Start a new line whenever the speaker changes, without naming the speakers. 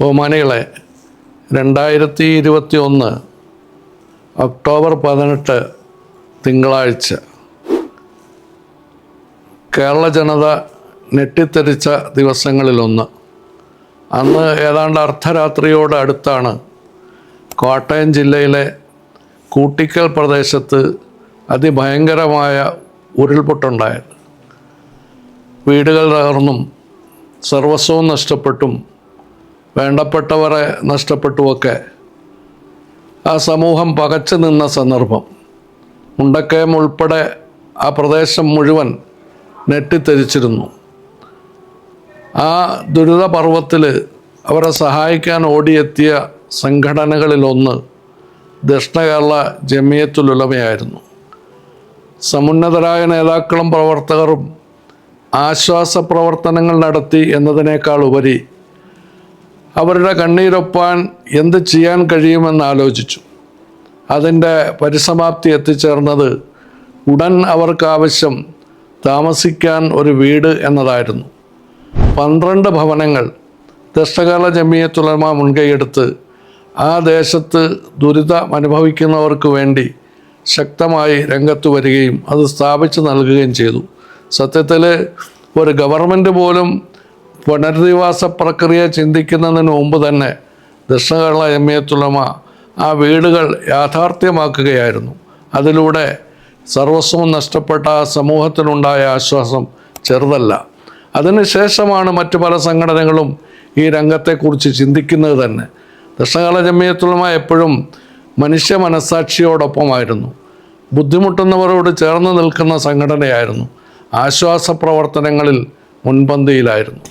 ബഹുമാനികളെ രണ്ടായിരത്തി ഇരുപത്തി ഒന്ന് ഒക്ടോബർ പതിനെട്ട് തിങ്കളാഴ്ച കേരള ജനത ഞെട്ടിത്തെറിച്ച ദിവസങ്ങളിലൊന്ന്. അന്ന് ഏതാണ്ട് അർദ്ധരാത്രിയോട് അടുത്താണ് കോട്ടയം ജില്ലയിലെ കൂട്ടിക്കൽ പ്രദേശത്ത് അതിഭയങ്കരമായ ഉരുൾപൊട്ടുണ്ടായത്. വീടുകൾ തകർന്നും സർവസ്വവും നഷ്ടപ്പെട്ടും വേണ്ടപ്പെട്ടവരെ നഷ്ടപ്പെട്ടുമൊക്കെ ആ സമൂഹം പകച്ചു നിന്ന സന്ദർഭം. മുണ്ടക്കയം ഉൾപ്പെടെ ആ പ്രദേശം മുഴുവൻ നെട്ടിത്തെരിച്ചിരുന്നു. ആ ദുരിതപർവത്തിൽ അവരെ സഹായിക്കാൻ ഓടിയെത്തിയ സംഘടനകളിലൊന്ന് ദക്ഷിണ കേരള ജമിയത്തുലുലമയായിരുന്നു സമുന്നതരായ നേതാക്കളും പ്രവർത്തകരും ആശ്വാസ പ്രവർത്തനങ്ങൾ നടത്തി എന്നതിനേക്കാൾ ഉപരി അവരുടെ കണ്ണീരൊപ്പാൻ എന്ത് ചെയ്യാൻ കഴിയുമെന്ന് ആലോചിച്ചു. അതിന്റെ പരിസമാപ്തി എത്തിച്ചേർന്നത് ഉടൻ അവർക്കാവശ്യം താമസിക്കാൻ ഒരു വീട് എന്നതായിരുന്നു. പന്ത്രണ്ട് ഭവനങ്ങൾ ദശകാല ജമിയത്തുലമ മുൻകൈയെടുത്ത് ആ ദേശത്ത് ദുരിതം അനുഭവിക്കുന്നവർക്ക് വേണ്ടി ശക്തമായി രംഗത്ത് വരികയും അത് സ്ഥാപിച്ചു നൽകുകയും ചെയ്തു. സത്യത്തിൽ ഒരു ഗവൺമെന്റ് പോലും പുനരധിവാസ പ്രക്രിയ ചിന്തിക്കുന്നതിന് മുമ്പ് തന്നെ ദക്ഷിണ കേരള ജമിയത്തുലമ ആ വീടുകൾ യാഥാർത്ഥ്യമാക്കുകയായിരുന്നു. അതിലൂടെ സർവസ്വം നഷ്ടപ്പെട്ട സമൂഹത്തിനുണ്ടായ ആശ്വാസം ചെറുതല്ല. അതിനുശേഷമാണ് മറ്റു പല സംഘടനകളും ഈ രംഗത്തെക്കുറിച്ച് ചിന്തിക്കുന്നത് തന്നെ. ദക്ഷിണകാല ജമിയത്തുലമ എപ്പോഴും മനുഷ്യ മനസാക്ഷിയോടൊപ്പമായിരുന്നു ബുദ്ധിമുട്ടുന്നവരോട് ചേർന്ന് നിൽക്കുന്ന സംഘടനയായിരുന്നു. ആശ്വാസ പ്രവർത്തനങ്ങളിൽ മുൻപന്തിയിലായിരുന്നു.